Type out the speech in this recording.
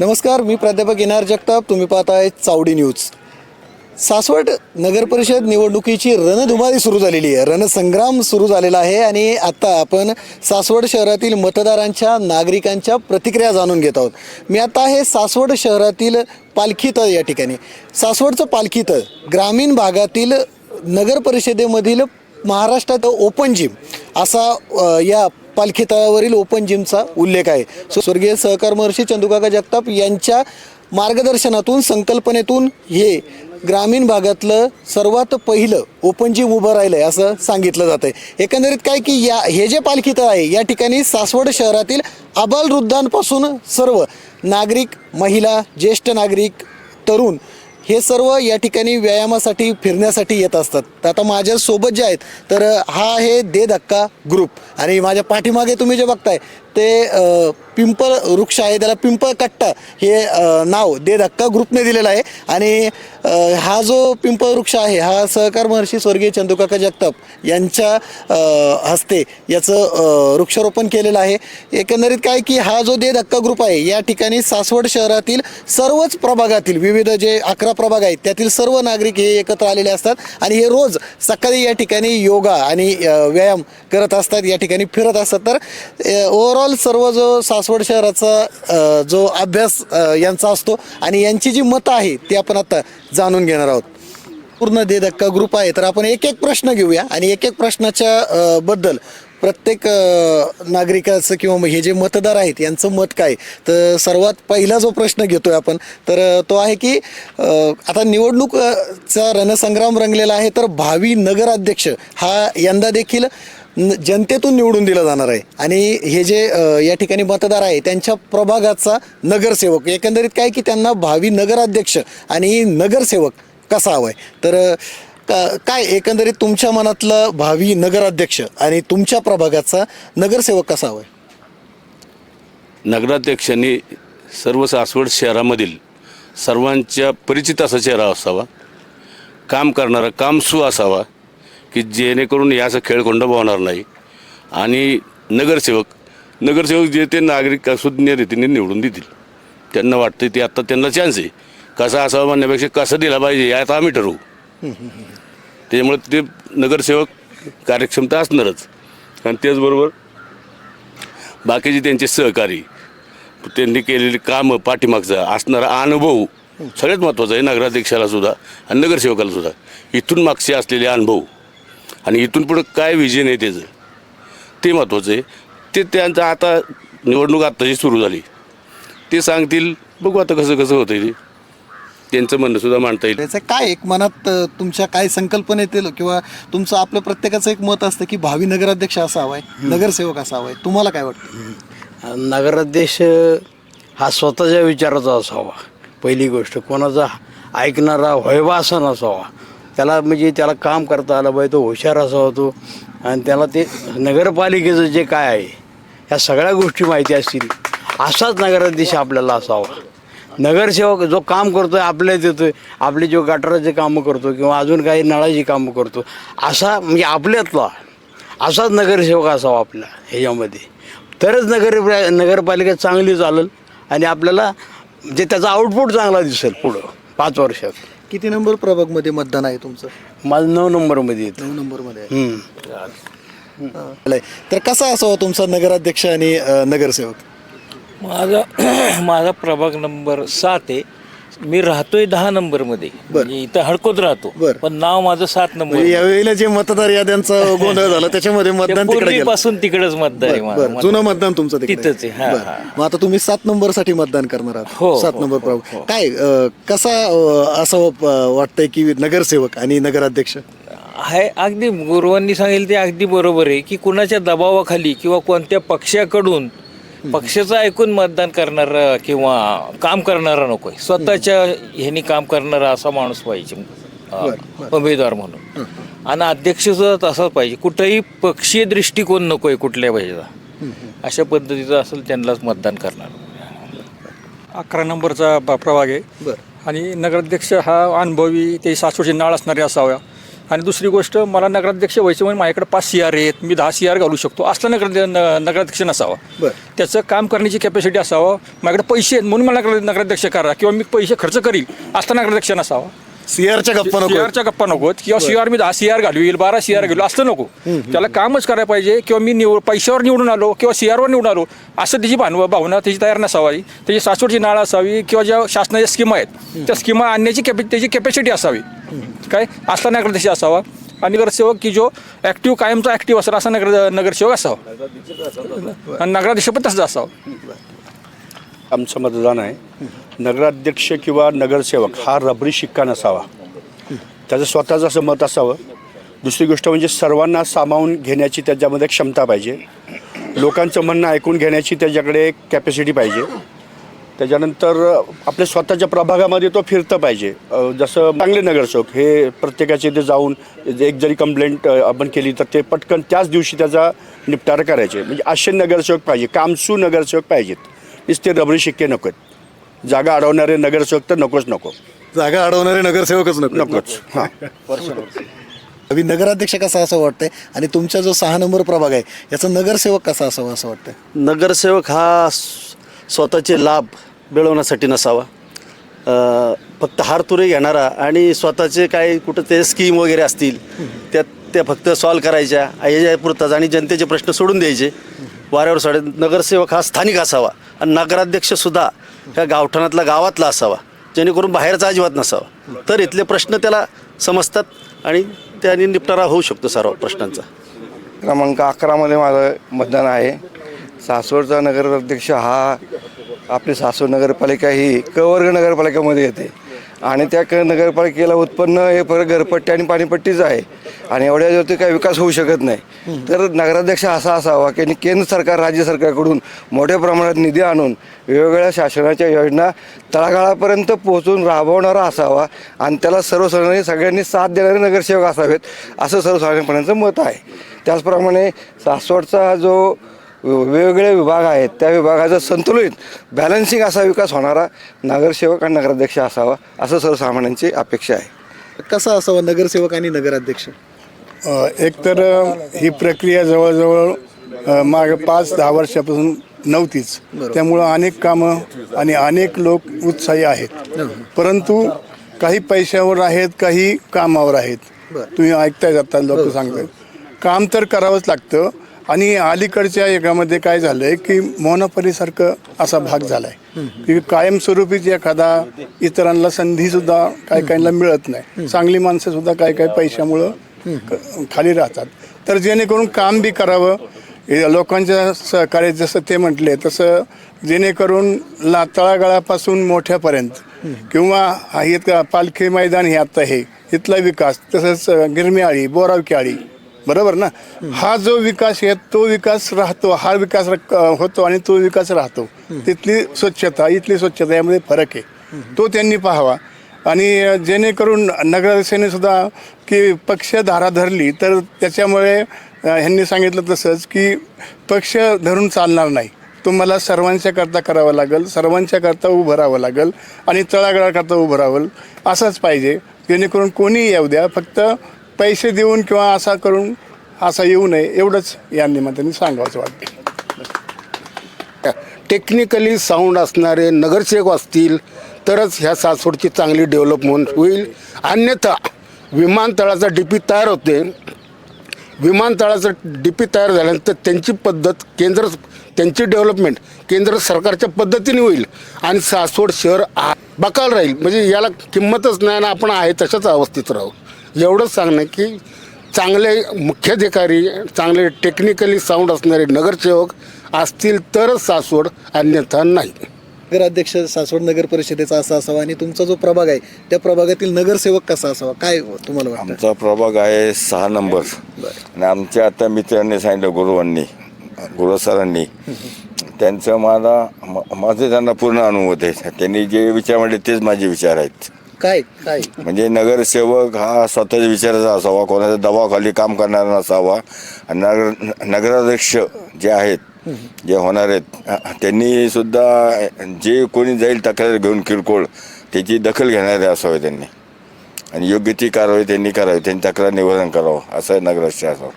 नमस्कार मी प्राध्यापक इनार जगताप. तुम्ही पाहताय चावडी न्यूज. सासवड नगरपरिषद निवडणुकीची रणधुमारी सुरू झालेली आहे. रणसंग्राम सुरू झालेला आहे आणि आता आपण सासवड शहरातील मतदारांच्या नागरिकांच्या प्रतिक्रिया जाणून घेत आहोत. मी आता आहे सासवड शहरातील पालखीतळ या ठिकाणी. सासवडचं पालखीतळ ग्रामीण भागातील नगर परिषदेमधील महाराष्ट्रात ओपन जिम असा या पालखी तळावरील ओपन जिमचा उल्लेख आहे. सो स्वर्गीय सहकार महर्षी चंदुकाका जगताप यांच्या मार्गदर्शनातून संकल्पनेतून हे ग्रामीण भागातलं सर्वात पहिलं ओपन जिम उभं राहिलं आहे असं सांगितलं जातं आहे एकंदरीत काय की या हे जे पालखी तळ आहे या ठिकाणी सासवड शहरातील आबालवृद्धांपासून सर्व नागरिक महिला ज्येष्ठ नागरिक तरुण हे सर्व या ठिकाणी व्यायामासाठी फिरण्यासाठी येत असतात. तर आता माझ्यासोबत जे आहेत तर हा आहे दे धक्का ग्रुप. आणि माझ्या पाठीमागे तुम्ही जे बघताय ते पिंपळ वृक्ष आहे त्याला पिंपळ कट्टा हे नाव दे धक्का ग्रुपने दिलेलं आहे. आणि हा जो पिंपळ वृक्ष आहे हा सहकार महर्षी स्वर्गीय चंदुकाका जगताप यांच्या हस्ते याचं वृक्षारोपण केलेलं आहे. एकंदरीत काय की हा जो दे धक्का ग्रुप आहे या ठिकाणी सासवड शहरातील सर्वच प्रभागातील विविध जे अकरा प्रभाग आहेत. त्यातील सर्व नागरिक हे एकत्र आलेले असतात आणि हे रोज सकाळी या ठिकाणी योगा आणि व्यायाम करत असतात या ठिकाणी फिरत असतात. तर ओव्हरऑल सर्व जो सासवड शहराचा जो अभ्यास यांचा असतो आणि यांची जी मतं आहे ती आपण आता जाणून घेणार आहोत. पूर्ण दे धक्का ग्रुप आहे. तर आपण एक एक प्रश्न घेऊया आणि एक एक प्रश्नाच्या बद्दल प्रत्येक नागरिकाचं किंवा हे जे मतदार आहेत यांचं मत काय? तर सर्वात पहिला जो प्रश्न घेतोय आपण तर तो आहे की आता निवडणूकचा रणसंग्राम रंगलेला आहे तर भावी नगराध्यक्ष हा यंदा देखील न- जनतेतून निवडून दिला जाणार आहे. आणि हे जे या ठिकाणी मतदार आहे त्यांच्या प्रभागाचा नगरसेवक एकंदरीत काय की त्यांना भावी नगराध्यक्ष आणि नगरसेवक कसा हवाय तर का- काय एकंदरीत तुमच्या मनातलं भावी नगराध्यक्ष आणि तुमच्या प्रभागाचा नगरसेवक कसा हवाय नगराध्यक्षांनी सर्व सासवड शहरामधील सर्वांच्या परिचित असा चेहरा असावा काम करणारा कामसू असावा की जेणेकरून याचा खेळखंड होणार नाही. आणि नगरसेवक नगरसेवक जे ते नागरिक सुज्ञ रीतीने निवडून देतील. त्यांना वाटतं ते आत्ता त्यांना चान्स आहे. कसा असावा म्हणण्यापेक्षा कसं दिला पाहिजे यात आम्ही ठरवू. त्याच्यामुळे ते नगरसेवक कार्यक्षमता असणारच. आणि त्याचबरोबर बाकीचे त्यांचे सहकारी त्यांनी केलेली कामं पाठीमागचा असणारा अनुभव सगळ्यात महत्त्वाचा आहे नगराध्यक्षाला सुद्धा आणि नगरसेवकाला सुद्धा. इथून मागचे असलेले अनुभव आणि इथून पुढं काय विजन आहे त्याचं ते महत्त्वाचं आहे. ते त्यांचं आता निवडणूक आत्ताची सुरू झाली. ते सांगतील बघू आता कसं कसं होतं ते. त्यांचं म्हणणं सुद्धा मांडता येईल. त्याचं काय एक मनात अ, तुमच्या काय संकल्पना येतील किंवा तुमचं आपलं प्रत्येकाचं एक मत असतं की भावी नगराध्यक्ष असा हवाय नगरसेवक असा हवाय. तुम्हाला काय वाटतं? नगराध्यक्ष हा स्वतःच्या विचाराचा असावा. पहिली गोष्ट कोणाचा ऐकणारा व्हायवा असा नसावा. त्याला म्हणजे त्याला काम करता आलं पाहिजे तो हुशार असावा तो. आणि त्याला ते नगरपालिकेचं जे काय आहे ह्या सगळ्या गोष्टी माहिती असतील असाच नगराध्यक्ष आपल्याला असावा. नगरसेवक जो काम करतोय आपल्याच येतोय. आपले जो गटाराचे कामं करतो किंवा अजून काही नळाची कामं करतो. असा म्हणजे आपल्यातला असाच नगरसेवक असावा आपला ह्याच्यामध्ये. तरच नगर नगरपालिका चांगली चालेल आणि आपल्याला जे त्याचा आउटपुट चांगला दिसेल पुढं पाच वर्षात. किती नंबर प्रभागमध्ये मतदान आहे तुमचं? माझं नऊ नंबरमध्ये येतं. नऊ नंबरमध्ये आहे. हम्म. तर कसा असावा तुमचा नगराध्यक्ष आणि अ, नगरसेवक? माझा माझा प्रभाग नंबर सात आहे. मी राहतोय दहा नंबरमध्ये म्हणजे इथं हडकोत राहतो. पण नाव माझं सात नंबर म्हणजे यावेळेला जे मतदार याद्यांचा गोंधळ झाला त्याच्यामध्ये मतदानपासून तिकडेच मतदार आहे. जुनं मतदान तुमचं तिथंच आहे. मग आता तुम्ही सात नंबरसाठी मतदान करणार आहात. हो, सात हो, नंबर हो, प्रभाग. हो. काय कसा असं वाटतंय की नगरसेवक आणि नगराध्यक्ष? आहे अगदी गुरुवांनी सांगितलं ते अगदी बरोबर आहे की कुणाच्या दबावाखाली किंवा कोणत्या पक्षाकडून पक्षाचं ऐकून मतदान करणारा किंवा काम करणारा नकोय. स्वतःच्या ह्यानी काम करणारा असा माणूस पाहिजे उमेदवार म्हणून. आणि अध्यक्ष सुद्धा तसाच पाहिजे. कुठंही पक्षीय दृष्टिकोन नकोय कुठल्या पाहिजे अशा पद्धतीचं असेल त्यांनाच मतदान करणार. अकरा नंबरचा प्रभाग आहे. बरं. आणि नगराध्यक्ष हा अनुभवी ते सासवडची नाळ असणारे असावा. आणि दुसरी गोष्ट मला नगराध्यक्ष व्हायचं म्हणजे माझ्याकडे पाच सी आर आहेत मी दहा सी आर घालू शकतो. असला नगर नगराध्यक्ष नसावा. बरं. त्याचं काम करण्याची कॅपॅसिटी असावं. माझ्याकडे पैसे आहेत म्हणून मला नगर नगराध्यक्ष करा किंवा मी पैसे खर्च करील असला नगराध्यक्ष नसावा. सीआरच्या गप्पा नको. सीआरच्या गप्पा नकोत किंवा सीआर मी दहा सीआर घालवील बारा सीआर घालू असं नको. त्याला कामच करायला पाहिजे किंवा मी निवड पैशावर निवडून आलो किंवा सीआरवर निवडून आलो असं त्याची भानव भावना त्याची तयार नसावी. त्याची सासवडची नाळ असावी किंवा ज्या शासनाच्या स्कीमा आहेत त्या स्कीमा आणण्याची कॅपॅ त्याची कॅपॅसिटी असावी. काय? असला नगरदेश असावा. आणि नगरसेवक की जो ॲक्टिव्ह कायमचा ॲक्टिव्ह असेल असा नगर नगरसेवक असावा. आणि नगराध्यक्ष पण तसंच असावं. आमचं मतदान आहे. नगराध्यक्ष किंवा नगरसेवक हा रबरी शिक्का नसावा. त्याचं स्वतःचं असं मत असावं. दुसरी गोष्ट म्हणजे सर्वांना सामावून घेण्याची त्याच्यामध्ये क्षमता पाहिजे. लोकांचं म्हणणं ऐकून घेण्याची त्याच्याकडे कॅपॅसिटी पाहिजे. त्याच्यानंतर आपल्या स्वतःच्या प्रभागामध्ये तो फिरतं पाहिजे. जसं चांगले नगरसेवक हे प्रत्येकाचे इथे जाऊन एक जरी कंप्लेंट आपण केली तर ते पटकन त्याच दिवशी त्याचा निपटारा करायचे. म्हणजे असे नगरसेवक पाहिजे कामसू नगरसेवक पाहिजेत. नुसते रबरी शिक्के नको आहेत. जागा अडवणारे नगरसेवक तर नकोच नको. जागा अडवणारे नगरसेवकच नको नकोच. हां. अभि नगराध्यक्ष कसा असं वाटतंय? आणि तुमचा जो सहा नंबर प्रभाग आहे याचा नगरसेवक कसा असावा असं वाटतंय? नगरसेवक हा स- स्वतःचे लाभ मिळवण्यासाठी नसावा. अ, फक्त हारतुरे घेणारा आणि स्वतःचे काही कुठं ते स्कीम वगैरे असतील त्यात त्या फक्त सॉल्व करायच्या याच्या पुरताच आणि जनतेचे प्रश्न सोडून द्यायचे. वाऱ्यावर सोडे नगरसेवक हा स्थानिक असावा आणि नगराध्यक्षसुद्धा ह्या गावठाणातला गावातला असावा जेणेकरून बाहेरचा अजिबात नसावा. तर इथले प्रश्न त्याला समजतात आणि त्याने निपटारा होऊ शकतो सर्व प्रश्नांचा. क्रमांक अकरामध्ये माझं मतदान आहे. सासवडचा नगराध्यक्ष हा आपली सासवड नगरपालिका ही कवर्ग नगरपालिकेमध्ये येते. आणि त्या क नगरपालिकेला उत्पन्न हे फरक घरपट्टी आणि पाणीपट्टीच आहे. आणि एवढ्यावरती काही विकास होऊ शकत नाही. तर नगराध्यक्ष असा असावा की केंद्र सरकार राज्य सरकारकडून मोठ्या प्रमाणात निधी आणून वेगवेगळ्या शासनाच्या योजना तळागाळापर्यंत पोहोचून राबवणारा असावा आणि त्याला सर्वसाधारण सगळ्यांनी साथ देणारे नगरसेवक असावेत असं सर्वसाधारणपणाचं मत आहे. त्याचप्रमाणे सासवडचा जो वेगवेगळे विभाग आहेत. त्या विभागाचा संतुलित बॅलन्सिंग असा विकास होणारा नगरसेवक आणि नगराध्यक्ष असावा असं सर्वसामान्यांची अपेक्षा आहे. कसा असावा नगरसेवक आणि नगराध्यक्ष? एकतर ही प्रक्रिया जवळजवळ मागे पाच दहा वर्षापासून नव्हतीच. त्यामुळं अनेक कामं आणि अनेक लोक उत्साही आहेत. परंतु काही पैशावर आहेत काही कामावर आहेत. तुम्ही ऐकताय जाता लोक सांगतात काम तर करावंच लागतं आणि अलीकडच्या युगामध्ये काय झालंय की मोनोपलीसारखं असा भाग झालाय. की कायमस्वरूपीच एखादा इतरांना संधी सुद्धा काही काहींना मिळत नाही. चांगली माणसं सुद्धा काही काही पैशामुळं खाली राहतात. तर जेणेकरून काम बी करावं. लोकांच्या सहकार्य जसं ते म्हटले तसं जेणेकरून ला तळागाळापासून मोठ्यापर्यंत किंवा पालखी मैदान हे आता हे इथला विकास तसंच गिरमियाळी बोरावकी आळी बरोबर ना? हा जो विकास आहे तो विकास राहतो. हा विकास होतो आणि तो विकास राहतो. तिथली स्वच्छता इथली स्वच्छता यामध्ये फरक आहे. तो त्यांनी पाहावा. आणि जेणेकरून नगरसेने सुद्धा की पक्षधारा धरली तर त्याच्यामुळे ह्यांनी सांगितलं तसंच की पक्ष धरून चालणार नाही. तुम्हाला सर्वांच्या करता करावं लागेल सर्वांच्या करता उभं राहावं लागेल आणि तळागळाकरता उभं राहावं. असंच पाहिजे. जेणेकरून कोणी येऊ द्या फक्त पैसे देऊन किंवा असा करून असा येऊ नये एवढंच या निमित्ताने सांगावंसं वाटते टेक्निकली साऊंड असणारे नगरसेवक असतील तरच ह्या सासवडची चांगली डेव्हलपमेंट होईल. अन्यथा विमानतळाचा डी पी तयार होते. विमानतळाचं डी पी तयार झाल्यानंतर त्यांची पद्धत केंद्र त्यांची डेव्हलपमेंट केंद्र सरकारच्या पद्धतीने होईल. आणि सासवड शहर आ- बकाल राहील. म्हणजे याला किंमतच नाही ना आपण आहे तशाच अवस्थेत राहू. एवढंच सांगणं की चांगले मुख्याधिकारी चांगले टेक्निकली साऊंड असणारे नगरसेवक असतील तरच सासवड अन्यथा नाही. नगराध्यक्ष सासवड नगर परिषदेचा असा असावा आणि तुमचा जो प्रभाग आहे त्या प्रभागातील नगरसेवक कसा असावा? काय तुम्हाला वाटतं? आमचा प्रभाग आहे सहा नंबर. आणि आमच्या आता मित्रांनी सांगितलं गुरुवांनी गुरु सरांनी त्यांचं मला म- माझे त्यांना पूर्ण अनुभव आहे. त्यांनी जे विचार मांडले तेच माझे विचार आहेत. काय काय? म्हणजे नगरसेवक हा स्वतःच्या विचाराचा असावा कोणाच्या दबावाखाली काम करणारा नसावा. आणि नगर नगराध्यक्ष जे आहेत जे होणार आहेत त्यांनी सुद्धा जे कोणी जाईल तक्रार घेऊन किरकोळ त्याची दखल घेणारे असावे त्यांनी. आणि योग्य ती कारवाई त्यांनी करावी त्यांनी तक्रार निवारण करावं असं नगराध्यक्ष असावं